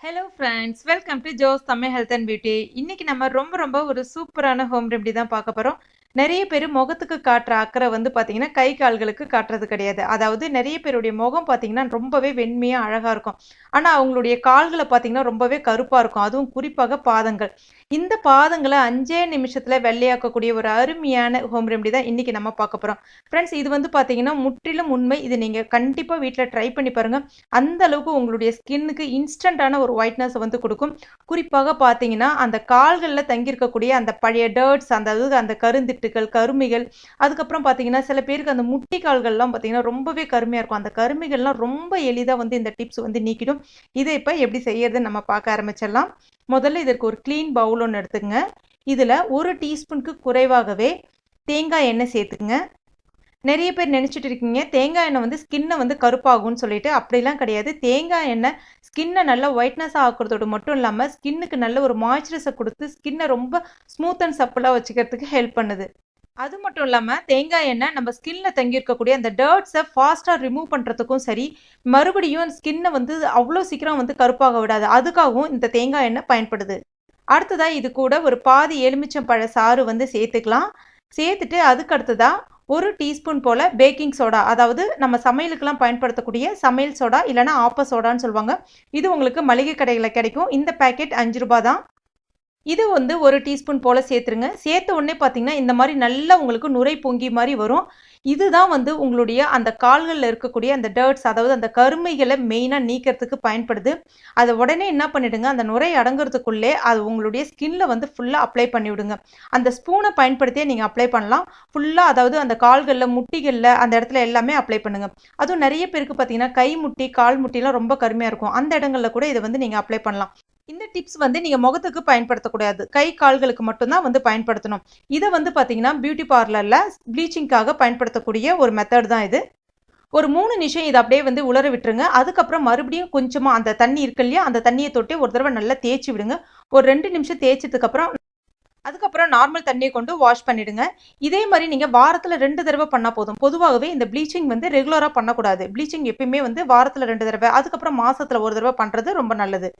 Hello friends welcome to Jo's Tamil health and beauty இன்னைக்கு நம்ம ரொம்ப ரொம்ப ஒரு சூப்பரான ஹோம் ரெமெடி தான் பார்க்க போகிறோம் நிறைய பேர் முகத்துக்கு காட்டுற அக்கறை வந்து பார்த்தீங்கன்னா கை கால்களுக்கு காட்டுறது கிடையாது. அதாவது நிறைய பேருடைய முகம் பார்த்தீங்கன்னா ரொம்பவே வெண்மையாக அழகாக இருக்கும். ஆனால் அவங்களுடைய கால்களை பார்த்தீங்கன்னா ரொம்பவே கருப்பாக இருக்கும். அதுவும் குறிப்பாக பாதங்கள். இந்த பாதங்களை அஞ்சே நிமிஷத்தில் வெள்ளையாக்கக்கூடிய ஒரு அருமையான ஹோம் ரெமடி தான் இன்றைக்கி நம்ம பார்க்க போகிறோம் ஃப்ரெண்ட்ஸ் இது வந்து பார்த்தீங்கன்னா முற்றிலும் உண்மை. இது நீங்கள் கண்டிப்பாக வீட்டில் ட்ரை பண்ணி பாருங்கள் அந்த அளவுக்கு உங்களுடைய ஸ்கின்னுக்கு இன்ஸ்டண்ட்டான ஒரு ஒயிட்னஸ் வந்து கொடுக்கும். குறிப்பாக பார்த்தீங்கன்னா அந்த கால்களில் தங்கியிருக்கக்கூடிய அந்த பழைய டர்ட்ஸ் அந்த அது அந்த கருந்திட்டுகள் கருமிகள். அதுக்கப்புறம் பார்த்தீங்கன்னா சில பேருக்கு அந்த முட்டி கால்கள்லாம் பார்த்தீங்கன்னா ரொம்பவே கருமையாக இருக்கும். அந்த கருமிகள்லாம் ரொம்ப எளிதாக வந்து இந்த டிப்ஸ் வந்து நீக்கிடும். இதை இப்போ எப்படி செய்யறதுன்னு நம்ம பார்க்க ஆரம்பிச்சிடலாம். முதல்ல இதற்கு ஒரு க்ளீன் பவுல் ஒன்று எடுத்துக்கங்க. இதில் ஒரு டீஸ்பூனுக்கு குறைவாகவே தேங்காய் எண்ணெய் சேர்த்துக்குங்க. நிறைய பேர் நினச்சிட்டு இருக்கீங்க தேங்காய் எண்ணெய் வந்து ஸ்கின்னை வந்து கருப்பாகும்னு சொல்லிட்டு அப்படிலாம் கிடையாது. தேங்காய் எண்ணெய் ஸ்கின்னை நல்லா ஒயிட்னஸ் ஆக்குறதோடு மட்டும் இல்லாமல் ஸ்கின்னுக்கு நல்ல ஒரு மாய்ச்சரைஸை கொடுத்து ஸ்கின்னை ரொம்ப ஸ்மூத் அண்ட் சப்பலாக வச்சுக்கிறதுக்கு ஹெல்ப் பண்ணுது. அது மட்டும் இல்லாமல் தேங்காய் எண்ணெய் நம்ம ஸ்கின்ல தங்கியிருக்கக்கூடிய அந்த டர்ட்ஸை ஃபாஸ்ட்டாக ரிமூவ் பண்ணுறதுக்கும் சரி மறுபடியும் ஸ்கின்னை வந்து அவ்வளோ சீக்கிரம் வந்து கருப்பாக விடாது. அதுக்காகவும் இந்த தேங்காய் எண்ணெய் பயன்படுது. அடுத்ததாக இது கூட ஒரு பாதி எலுமிச்சம் பழ சாறு வந்து சேர்த்துக்கலாம். சேர்த்துட்டு அதுக்கு அடுத்ததாக ஒரு டீஸ்பூன் போல் பேக்கிங் சோடா அதாவது நம்ம சமையலுக்கெல்லாம் பயன்படுத்தக்கூடிய சமையல் சோடா இல்லைனா ஆப்ப சோடான்னு சொல்லுவாங்க. இது உங்களுக்கு மளிகை கடைகளில் கிடைக்கும். இந்த பேக்கெட் அஞ்சு ரூபா தான். இது வந்து ஒரு டீஸ்பூன் போல் சேர்த்துருங்க. சேர்த்த உடனே பார்த்தீங்கன்னா இந்த மாதிரி நல்லா உங்களுக்கு நுரை பொங்கி மாதிரி வரும். இதுதான் வந்து உங்களுடைய அந்த கால்களில் இருக்கக்கூடிய அந்த டர்ட்ஸ் அதாவது அந்த கருமைகளை மெயினாக நீக்கிறதுக்கு பயன்படுது. அதை உடனே என்ன பண்ணிடுங்க அந்த நுரை அடங்குறதுக்குள்ளே அது உங்களுடைய ஸ்கின்ல வந்து ஃபுல்லாக அப்ளை பண்ணிவிடுங்க. அந்த ஸ்பூனை பயன்படுத்தியே நீங்கள் அப்ளை பண்ணலாம். ஃபுல்லாக அதாவது அந்த கால்களில் முட்டிகளில் அந்த இடத்துல எல்லாமே அப்ளை பண்ணுங்க. அதுவும் நிறைய பேருக்கு பார்த்தீங்கன்னா கை முட்டி கால் முட்டிலாம் ரொம்ப கருமையாக இருக்கும். அந்த இடங்களில் கூட இதை வந்து நீங்கள் அப்ளை பண்ணலாம். இந்த டிப்ஸ் வந்து நீங்கள் முகத்துக்கு பயன்படுத்தக்கூடாது. கை கால்களுக்கு மட்டும்தான் வந்து பயன்படுத்தணும். இதை வந்து பார்த்தீங்கன்னா பியூட்டி பார்லரில் ப்ளீச்சிங்க்காக பயன்படுத்தக்கூடிய ஒரு மெத்தட் தான் இது. ஒரு மூணு நிமிஷம் இதை அப்படியே வந்து உலர விட்டுருங்க. அதுக்கப்புறம் மறுபடியும் கொஞ்சமாக அந்த தண்ணி இருக்கு இல்லையா அந்த தண்ணியை தொட்டு ஒரு தடவை நல்லா தேய்ச்சி விடுங்க. ஒரு ரெண்டு நிமிஷம் தேய்ச்சதுக்கப்புறம் அதுக்கப்புறம் நார்மல் தண்ணியை கொண்டு வாஷ் பண்ணிடுங்க. இதே மாதிரி நீங்கள் வாரத்தில் ரெண்டு தடவை பண்ணால் போதும். பொதுவாகவே இந்த ப்ளீச்சிங் வந்து ரெகுலராக பண்ணக்கூடாது. ப்ளீச்சிங் எப்பயுமே வந்து வாரத்தில் ரெண்டு தடவை அதுக்கப்புறம் மாதத்தில் ஒரு தடவை பண்ணுறது ரொம்ப நல்லது.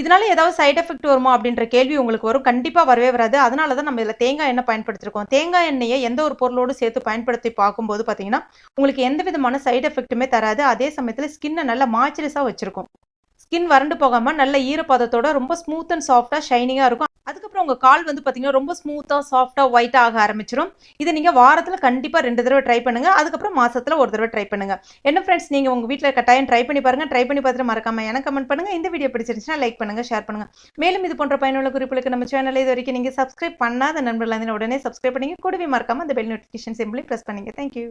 இதனால ஏதாவது சைட் எஃபெக்ட் வருமா அப்படின்ற கேள்வி உங்களுக்கு வரும். கண்டிப்பாக வரவே வராது. அதனால தான் நம்ம இதில் தேங்காய் எண்ணெய் பயன்படுத்திருக்கோம். தேங்காய் எண்ணெயை எந்த ஒரு பொருளோடு சேர்த்து பயன்படுத்தி பார்க்கும்போது பார்த்தீங்கன்னா உங்களுக்கு எந்த விதமான சைட் எஃபெக்ட்டுமே தராது. அதே சமயத்தில் ஸ்கின்னை நல்லா மாய்ச்சரைஸாக வச்சிருக்கும். ஸ்கின் வறண்டு போகாமல் நல்ல ஈரப்பதத்தோட ரொம்ப ஸ்மூத் அண்ட் சாஃப்டாக ஷைனிங்காக இருக்கும். அதுக்கப்புறம் உங்கள் கால் வந்து பார்த்தீங்கன்னா ரொம்ப ஸ்மூத்தாக சாஃப்டாக ஒயிட் ஆக ஆரம்பிச்சிடும் இதை நீங்கள் வாரத்தில் கண்டிப்பாக ரெண்டு தடவை ட்ரை பண்ணுங்கள் அதுக்கப்புறம் மாதத்தில் ஒரு தடவை ட்ரை பண்ணுங்கள் என்ன ஃப்ரெண்ட்ஸ் நீங்கள் உங்கள் வீட்டில் கட்டாயம் ட்ரை பண்ணி பாருங்கள் ட்ரை பண்ணி பார்த்துட்டு மறக்காமல் எனக்கு கமெண்ட் பண்ணுங்கள் இந்த வீடியோ பிடிச்சிருந்துச்சுன்னா லைக் பண்ணுங்கள் ஷேர் பண்ணுங்கள் மேலும் இது போன்ற பயனுள்ள குறிப்புகளுக்கு நம்ம சேனலை இது வரைக்கும் நீங்கள் சப்ஸ்கிரைப் பண்ணாத நண்பர்கள் உடனே சப்ஸ்கிரைப் பண்ணிங்க. கூடவே மறக்காமல் அந்த பெல் நோட்டிஃபிகேஷன் சிம்பிளி ப்ரெஸ் பண்ணுங்கள் தேங்க்யூ